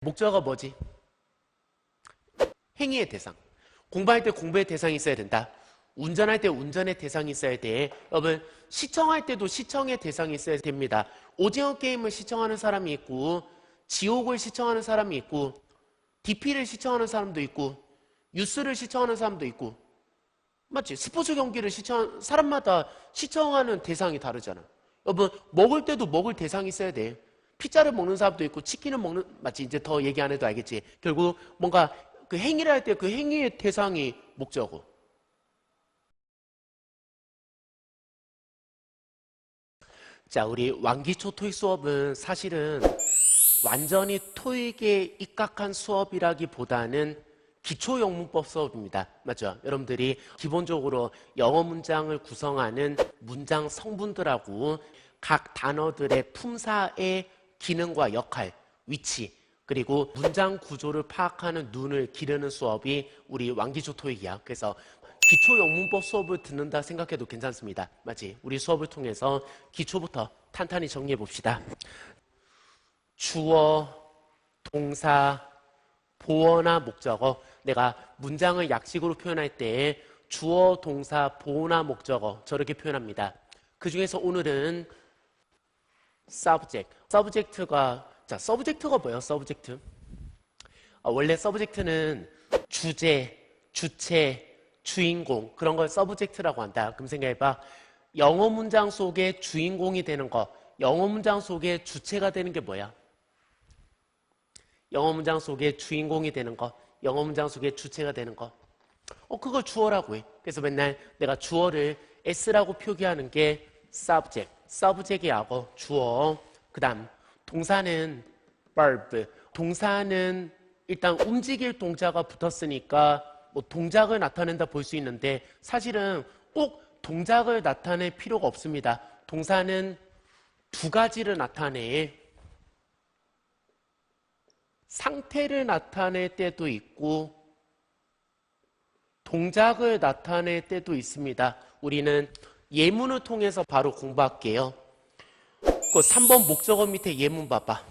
목적어가 뭐지? 행위의 대상. 공부할 때 공부의 대상이 있어야 된다. 운전할 때 운전의 대상이 있어야 돼. 여러분, 시청할 때도 시청의 대상이 있어야 됩니다. 오징어 게임을 시청하는 사람이 있고, 지옥을 시청하는 사람이 있고, DP를 시청하는 사람도 있고, 뉴스를 시청하는 사람도 있고, 맞지? 스포츠 경기를 시청, 사람마다 시청하는 대상이 다르잖아. 여러분, 먹을 때도 먹을 대상이 있어야 돼. 피자를 먹는 사람도 있고, 치킨을 먹는, 맞지? 이제 더 얘기 안 해도 알겠지? 결국 뭔가 그 행위를 할 때 그 행위의 대상이 목적어. 자, 우리 완기초 토익 수업은 사실은 완전히 토익에 입각한 수업이라기보다는 기초 영문법 수업입니다. 맞죠? 여러분들이 기본적으로 영어 문장을 구성하는 문장 성분들하고 각 단어들의 품사의 기능과 역할, 위치, 그리고 문장 구조를 파악하는 눈을 기르는 수업이 우리 완기초 토익이야. 그래서 기초 영문법 수업을 듣는다 생각해도 괜찮습니다. 맞지? 우리 수업을 통해서 기초부터 탄탄히 정리해 봅시다. 주어, 동사, 보어나 목적어. 내가 문장을 약식으로 표현할 때 주어, 동사, 보어나 목적어 저렇게 표현합니다. 그 중에서 오늘은 subject. Subject가 자, subject가 뭐예요? subject. 아, 원래 subject는 주제, 주체, 주인공 그런 걸 subject라고 한다. 그럼 생각해봐. 영어 문장 속에 주인공이 되는 거, 영어 문장 속에 주체가 되는 게 뭐야? 영어 문장 속에 주인공이 되는 거, 영어 문장 속에 주체가 되는 거. 어, 그걸 주어라고 해. 그래서 맨날 내가 주어를 S라고 표기하는 게 subject, subject이 하고 주어. 그 다음, 동사는 verb. 동사는 일단 움직일 동자가 붙었으니까 뭐 동작을 나타낸다 볼 수 있는데 사실은 꼭 동작을 나타낼 필요가 없습니다. 동사는 두 가지를 나타내. 상태를 나타낼 때도 있고 동작을 나타낼 때도 있습니다. 우리는 예문을 통해서 바로 공부할게요. 그 3번 목적어 밑에 예문 봐봐.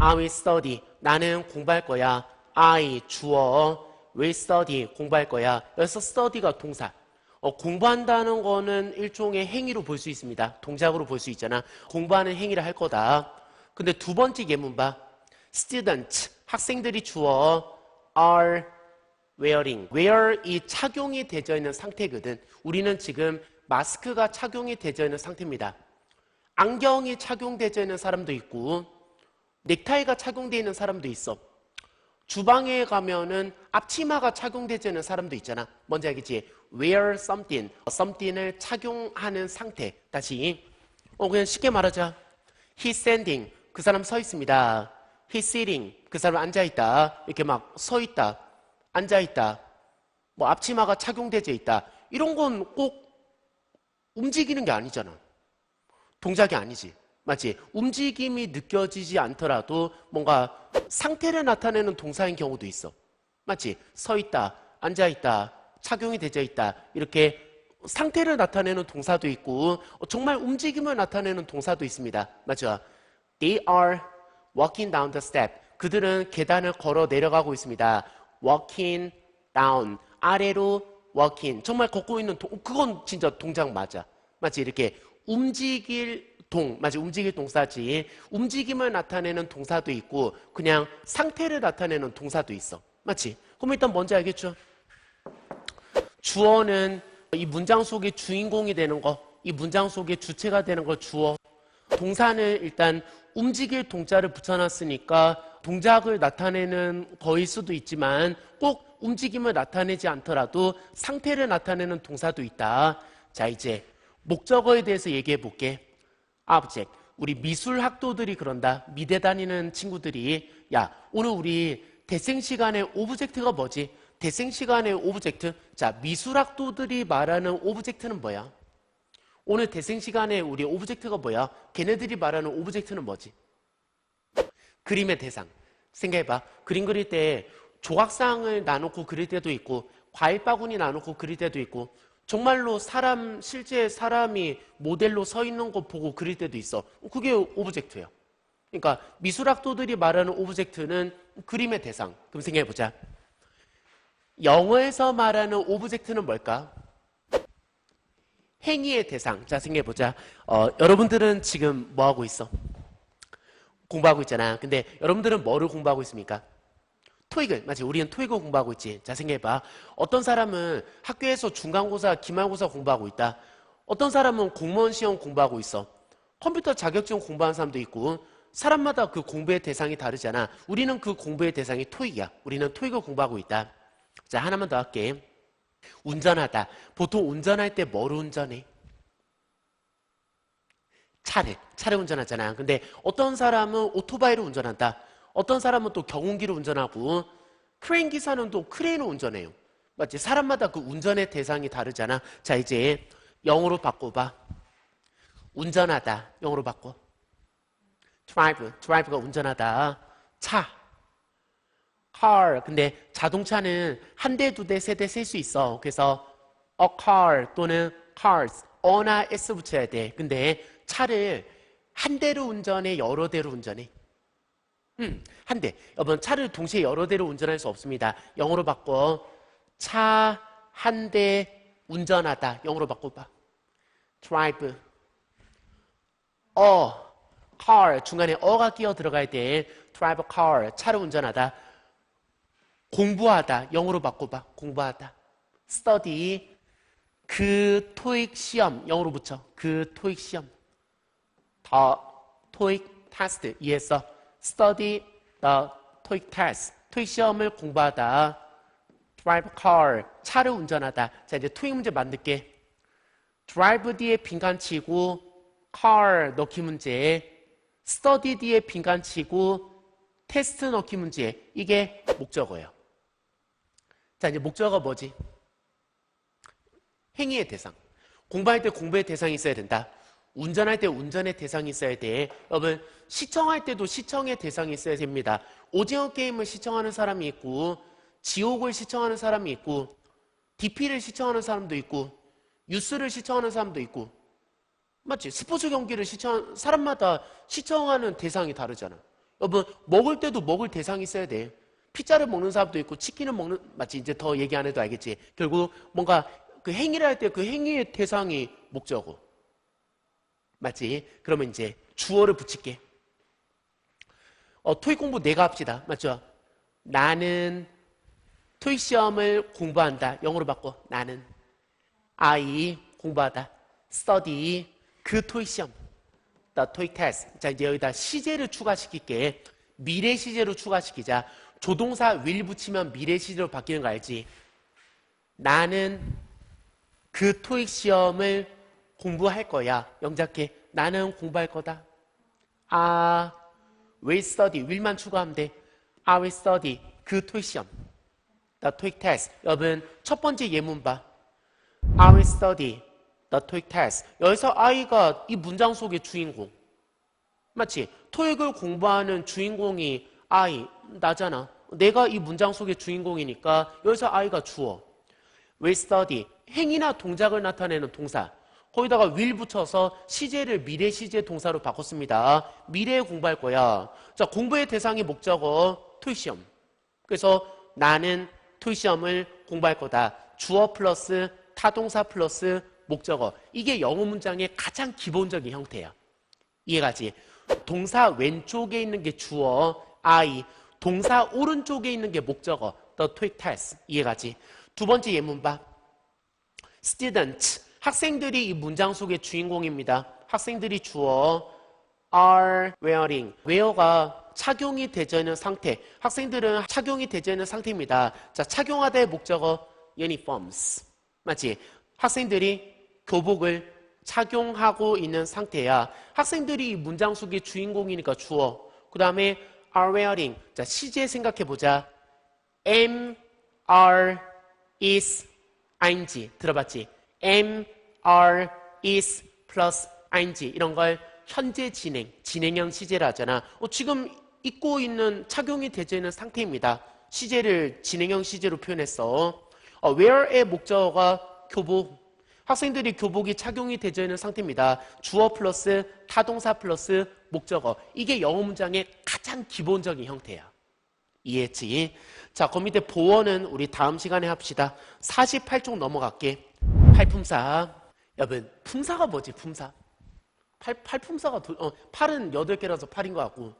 I will study. 나는 공부할 거야. I 주어 will study 공부할 거야. 여기서 study가 동사. 어, 공부한다는 거는 일종의 행위로 볼 수 있습니다. 동작으로 볼 수 있잖아. 공부하는 행위를 할 거다. 근데 두 번째 예문 봐. student 학생들이 주어 are wearing wear 이 착용이 되어 있는 상태거든. 우리는 지금 마스크가 착용이 되어 있는 상태입니다. 안경이 착용되어 있는 사람도 있고 넥타이가 착용되어 있는 사람도 있어. 주방에 가면은 앞치마가 착용되어 있는 사람도 있잖아. 뭔지 알겠지? wear something, something을 착용하는 상태. 다시 어 그냥 쉽게 말하자. He standing 그 사람 서 있습니다. He sitting 그 사람 앉아 있다. 이렇게 막 서 있다, 앉아 있다. 뭐 앞치마가 착용되어 있다. 이런 건 꼭 움직이는 게 아니잖아. 동작이 아니지. 맞지? 움직임이 느껴지지 않더라도 뭔가 상태를 나타내는 동사인 경우도 있어. 맞지? 서 있다, 앉아 있다, 착용이 되어 있다. 이렇게 상태를 나타내는 동사도 있고 정말 움직임을 나타내는 동사도 있습니다. 맞죠? They are walking down the step. 그들은 계단을 걸어 내려가고 있습니다. walking down. 아래로 walking. 정말 걷고 있는 동, 그건 진짜 동작 맞아. 맞지? 이렇게 움직일 동, 맞지? 움직일 동사지. 움직임을 나타내는 동사도 있고, 그냥 상태를 나타내는 동사도 있어. 맞지? 그럼 일단 뭔지 알겠죠? 주어는 이 문장 속의 주인공이 되는 거, 이 문장 속의 주체가 되는 거 주어. 동사는 일단 움직일 동자를 붙여놨으니까 동작을 나타내는 거일 수도 있지만 꼭 움직임을 나타내지 않더라도 상태를 나타내는 동사도 있다. 자, 이제 목적어에 대해서 얘기해 볼게. object. 우리 미술 학도들이 그런다. 미대 다니는 친구들이 야, 오늘 우리 대생 시간에 오브젝트가 뭐지? 대생 시간에 오브젝트. 자, 미술 학도들이 말하는 오브젝트는 뭐야? 오늘 대생 시간에 우리 오브젝트가 뭐야? 걔네들이 말하는 오브젝트는 뭐지? 그림의 대상. 생각해봐. 그림 그릴 때 조각상을 나놓고 그릴 때도 있고, 과일 바구니 나놓고 그릴 때도 있고, 정말로 사람, 실제 사람이 모델로 서 있는 거 보고 그릴 때도 있어. 그게 오브젝트예요. 그러니까 미술학도들이 말하는 오브젝트는 그림의 대상. 그럼 생각해 보자. 영어에서 말하는 오브젝트는 뭘까? 행위의 대상. 자, 생각해 보자. 어, 여러분들은 지금 뭐 하고 있어? 공부하고 있잖아. 근데 여러분들은 뭐를 공부하고 있습니까? 토익을 맞지? 우리는 토익을 공부하고 있지. 자 생각해봐. 어떤 사람은 학교에서 중간고사, 기말고사 공부하고 있다. 어떤 사람은 공무원 시험 공부하고 있어. 컴퓨터 자격증 공부하는 사람도 있고 사람마다 그 공부의 대상이 다르잖아. 우리는 그 공부의 대상이 토익이야. 우리는 토익을 공부하고 있다. 자 하나만 더 할게. 운전하다. 보통 운전할 때 뭐를 운전해? 차를, 차를 운전하잖아. 근데 어떤 사람은 오토바이를 운전한다. 어떤 사람은 또 경운기를 운전하고 크레인 기사는 또 크레인을 운전해요. 맞지? 사람마다 그 운전의 대상이 다르잖아. 자, 이제 영어로 바꿔봐. 운전하다. 영어로 바꿔. drive. drive가 운전하다. 차. car. 근데 자동차는 한 대, 두 대, 세대쓸수 있어. 그래서 a car 또는 cars. 어나 s 붙여야 돼. 근데 차를 한 대로 운전해, 여러 대로 운전해. 음, 한 대. 여러분, 차를 동시에 여러 대로 운전할 수 없습니다. 영어로 바꿔. 차 한 대 운전하다. 영어로 바꿔봐. drive. 어, car. 중간에 어가 끼어 들어가야 돼. drive car. 차를 운전하다. 공부하다. 영어로 바꿔봐. 공부하다. study. 그 토익 시험. 영어로 붙여. 그 토익 시험. 더 토익 테스트. 이해했어? Study the TOEIC test. 토익 시험을 공부하다. drive car. 차를 운전하다. 자, 이제 토익 문제 만들게. drive 뒤에 빈칸 치고 car 넣기 문제. study 뒤에 빈칸 치고 테스트 넣기 문제. 이게 목적어예요. 자, 이제 목적어 뭐지? 행위의 대상. 공부할 때 공부의 대상이 있어야 된다. 운전할 때 운전의 대상이 있어야 돼. 여러분, 시청할 때도 시청의 대상이 있어야 됩니다. 오징어 게임을 시청하는 사람이 있고, 지옥을 시청하는 사람이 있고, DP를 시청하는 사람도 있고, 뉴스를 시청하는 사람도 있고, 맞지? 스포츠 경기를 시청, 사람마다 시청하는 대상이 다르잖아. 여러분, 먹을 때도 먹을 대상이 있어야 돼. 피자를 먹는 사람도 있고, 치킨을 먹는, 맞지? 이제 더 얘기 안 해도 알겠지? 결국 뭔가 그 행위를 할 때 그 행위의 대상이 목적어. 맞지? 그러면 이제 주어를 붙일게. 어, 토익 공부 내가 합시다. 맞죠? 나는 토익 시험을 공부한다. 영어로 바꿔. 나는 I 공부하다. study 그 토익 시험. the 토익 test. 자, 이제 여기다 시제를 추가시킬게. 미래 시제로 추가시키자. 조동사 will 붙이면 미래 시제로 바뀌는 거 알지? 나는 그 토익 시험을 공부할 거야. 영작해. 나는 공부할 거다. 아, will study. will만 추가하면 돼. I will study. 그 토익 시험. The TOEIC test. 여러분, 첫 번째 예문 봐. I will study the TOEIC test. 여기서 I가 이 문장 속의 주인공. 맞지? 토익을 공부하는 주인공이 I, 나잖아. 내가 이 문장 속의 주인공이니까 여기서 I가 주어. will study. 행위나 동작을 나타내는 동사. 거기다가 will 붙여서 시제를 미래 시제 동사로 바꿨습니다. 미래에 공부할 거야. 자, 공부의 대상이 목적어 토익 시험. 그래서 나는 토익 시험을 공부할 거다. 주어 플러스 타동사 플러스 목적어. 이게 영어 문장의 가장 기본적인 형태야. 이해가지? 동사 왼쪽에 있는 게 주어 I, 동사 오른쪽에 있는 게 목적어 the TOEIC test. 이해가지? 두 번째 예문 봐. student 학생들이 이 문장 속의 주인공입니다. 학생들이 주어 are wearing wear가 착용이 되져 있는 상태. 학생들은 착용이 되져 있는 상태입니다. 자, 착용하다의 목적어 uniforms. 맞지? 학생들이 교복을 착용하고 있는 상태야. 학생들이 이 문장 속의 주인공이니까 주어. 그 다음에 are wearing. 자, 시제 생각해 보자. am, are, is, ing. 들어봤지? Am, are, is 플러스 ing 이런 걸 현재 진행, 진행형 시제를 하잖아. 어, 지금 입고 있는 착용이 되어 있는 상태입니다. 시제를 진행형 시제로 표현했어. 어, where의 목적어가 교복. 학생들이 교복이 착용이 되어 있는 상태입니다. 주어 플러스 타동사 플러스 목적어. 이게 영어 문장의 가장 기본적인 형태야. 이해했지? 자, 그 밑에 보어는 우리 다음 시간에 합시다. 48쪽 넘어갈게. 팔품사. 여러분, 품사가 뭐지, 품사? 팔, 팔품사가, 도, 어, 팔은 8개라서 팔인 것 같고.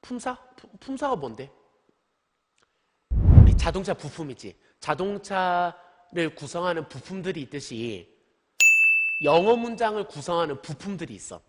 품사? 품- 품사가 뭔데? 자동차 부품이지. 자동차를 구성하는 부품들이 있듯이 영어 문장을 구성하는 부품들이 있어.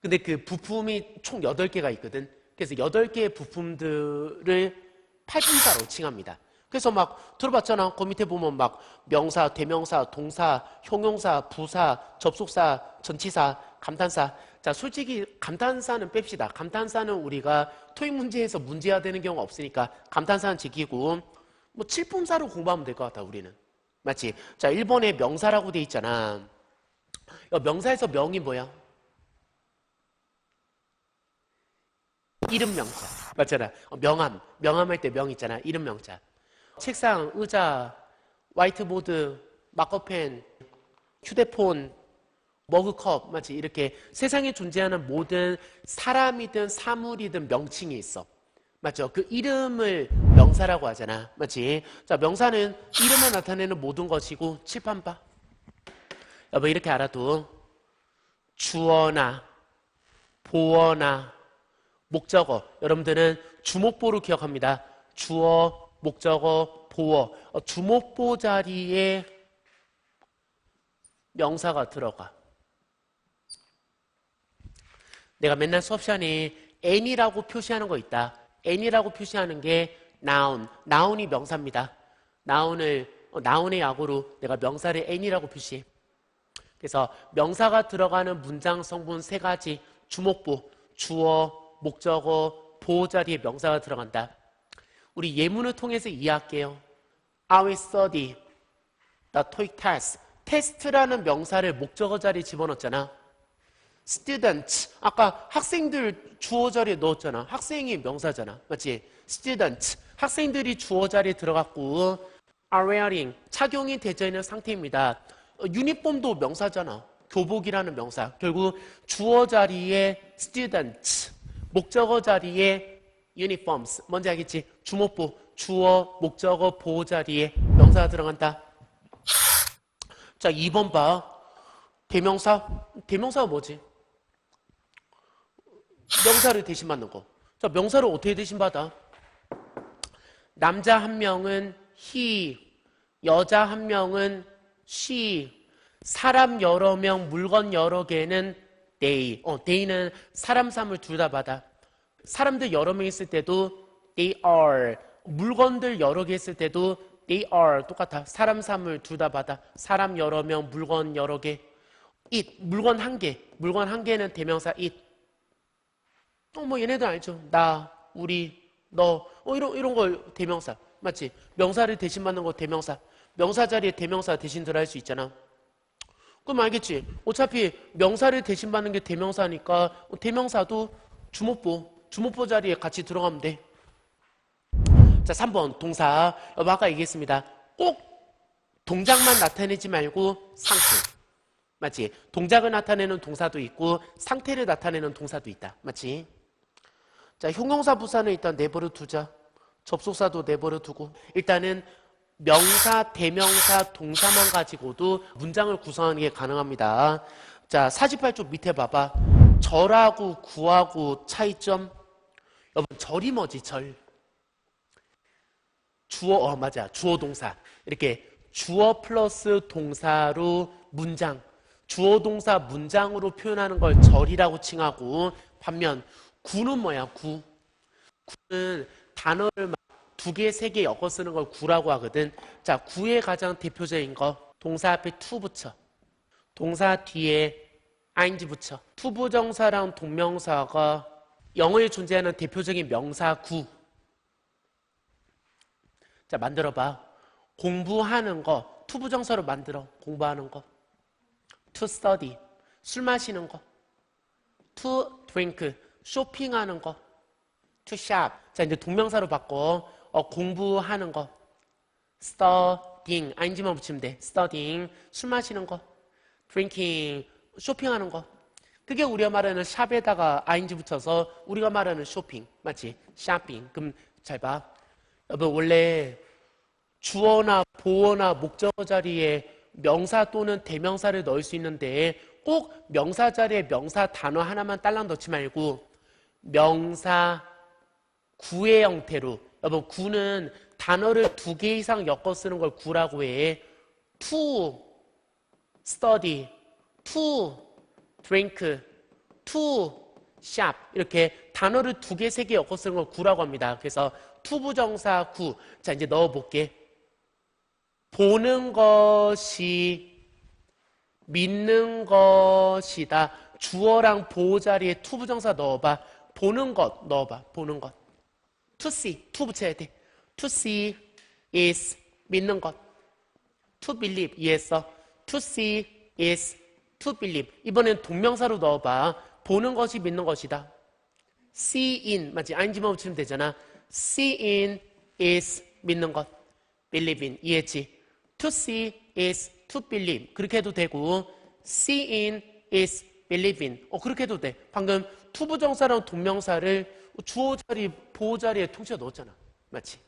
근데 그 부품이 총 8개가 있거든. 그래서 8개의 부품들을 팔품사로 칭합니다. 그래서 막 들어봤잖아. 그 밑에 보면 막 명사, 대명사, 동사, 형용사, 부사, 접속사, 전치사, 감탄사. 자, 솔직히 감탄사는 뺍시다. 감탄사는 우리가 토익 문제에서 문제화 되는 경우가 없으니까 감탄사는 지키고 뭐 칠품사로 공부하면 될 것 같아, 우리는. 맞지? 자, 일본에 명사라고 돼 있잖아. 야, 명사에서 명이 뭐야? 이름 명사. 맞잖아. 어, 명함. 명함할 때 명 있잖아. 이름 명사. 책상, 의자, 화이트보드, 마커펜, 휴대폰, 머그컵, 맞지? 이렇게 세상에 존재하는 모든 사람이든 사물이든 명칭이 있어. 맞죠? 그 이름을 명사라고 하잖아. 맞지? 자, 명사는 이름을 나타내는 모든 것이고, 칠판 봐. 여보, 이렇게 알아도, 주어나, 보어나, 목적어. 여러분들은 주목보로 기억합니다. 주어, 목적어, 보어. 어, 주목보 자리에 명사가 들어가. 내가 맨날 수업 시간에 n이라고 표시하는 거 있다. n이라고 표시하는 게 noun. noun이 명사입니다. noun을 어, noun의 약으로 내가 명사를 n이라고 표시해. 그래서 명사가 들어가는 문장 성분 세 가지 주목보, 주어, 목적어, 보호 자리에 명사가 들어간다. 우리 예문을 통해서 이해할게요. I will study the TOEIC test. 테스트라는 명사를 목적어 자리에 집어넣었잖아. student. 아까 학생들 주어 자리에 넣었잖아. 학생이 명사잖아. 맞지? student. 학생들이 주어 자리에 들어갔고 are wearing. 착용이 되어 있는 상태입니다. 어, 유니폼도 명사잖아. 교복이라는 명사. 결국 주어 자리에 student. 목적어 자리에 uniforms. 뭔지 알겠지? 주목보. 주어, 목적어, 보호 자리에 명사가 들어간다. 자, 2번 봐. 대명사. 대명사가 뭐지? 명사를 대신 받는 거. 자, 명사를 어떻게 대신 받아? 남자 한 명은 he, 여자 한 명은 she, 사람 여러 명, 물건 여러 개는 they. 어, they는 사람, 사물 둘 다 받아. 사람들 여러 명 있을 때도 they are. 물건들 여러 개 있을 때도 they are. 똑같아. 사람, 사물 둘 다 받아. 사람 여러 명, 물건 여러 개. it. 물건 한 개. 물건 한 개는 대명사 it. 어, 뭐 얘네들 알죠. 나, 우리, 너, 어, 이런, 이런 걸 대명사. 맞지? 명사를 대신 받는 거 대명사. 명사 자리에 대명사 대신 들어갈 수 있잖아. 그럼 알겠지? 어차피 명사를 대신 받는 게 대명사니까 대명사도 주목보, 주목보 자리에 같이 들어가면 돼. 자, 3번 동사. 여보 아까 얘기했습니다. 꼭 동작만 나타내지 말고 상태. 맞지? 동작을 나타내는 동사도 있고 상태를 나타내는 동사도 있다. 맞지? 자, 형용사 부사는 일단 내버려 두자. 접속사도 내버려 두고 일단은 명사, 대명사, 동사만 가지고도 문장을 구성하는 게 가능합니다. 자, 48쪽 밑에 봐봐. 절하고 구하고 차이점. 여러분, 절이 뭐지, 절? 주어, 어, 맞아. 주어 동사. 이렇게 주어 플러스 동사로 문장. 주어 동사 문장으로 표현하는 걸 절이라고 칭하고 반면 구는 뭐야, 구? 구는 단어를 막두 개, 세 개 엮어 쓰는 걸 구라고 하거든. 자, 구의 가장 대표적인 거 동사 앞에 to 붙여. 동사 뒤에 ing 붙여. 투부정사랑 동명사가 영어에 존재하는 대표적인 명사 구. 자, 만들어 봐. 공부하는 거 투부정사로 만들어. 공부하는 거. to study. 술 마시는 거. to drink. 쇼핑하는 거. to shop. 자, 이제 동명사로 바꿔. 어, 공부하는 거. study. studying ing만 붙이면 돼. studying 술 마시는 거, drinking 쇼핑하는 거. 그게 우리가 말하는 샵에다가 ing 붙여서 우리가 말하는 쇼핑 맞지? 쇼핑. 그럼 잘 봐. 여러분 원래 주어나 보어나 목적어 자리에 명사 또는 대명사를 넣을 수 있는데 꼭 명사 자리에 명사 단어 하나만 딸랑 넣지 말고 명사 구의 형태로 여러분 구는 단어를 두 개 이상 엮어 쓰는 걸 구라고 해. to study, to drink, to shop 이렇게 단어를 두 개, 세 개 엮어 쓰는 걸 구라고 합니다. 그래서 to 부정사 구. 자 이제 넣어 볼게. 보는 것이 믿는 것이다. 주어랑 보호 자리에 to 부정사 넣어봐. 보는 것 넣어봐. 보는 것. to see, to 붙여야 돼. to see is 믿는 것. to believe 이해했어? to see is to believe. 이번엔 동명사로 넣어봐. 보는 것이 믿는 것이다. see in 맞지? ing만 붙이면 되잖아. see in is 믿는 것. believe in 이해했지? To see is to believe 그렇게 해도 되고 see in is believe in 어 그렇게 해도 돼. 방금 to 부정사랑 동명사를 주어 자리, 보호 자리에 통째로 넣었잖아. 맞지?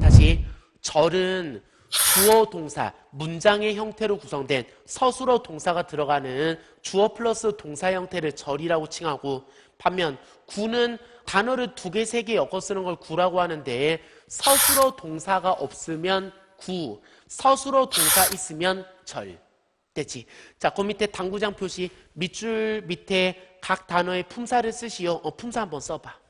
다시 절은 주어 동사, 문장의 형태로 구성된 서술어 동사가 들어가는 주어 플러스 동사 형태를 절이라고 칭하고 반면 구는 단어를 두 개, 세 개 엮어 쓰는 걸 구라고 하는데 서술어 동사가 없으면 구, 서술어 동사 있으면 절. 됐지? 자, 그 밑에 당구장 표시 밑줄 밑에 각 단어의 품사를 쓰시오. 어, 품사 한번 써봐.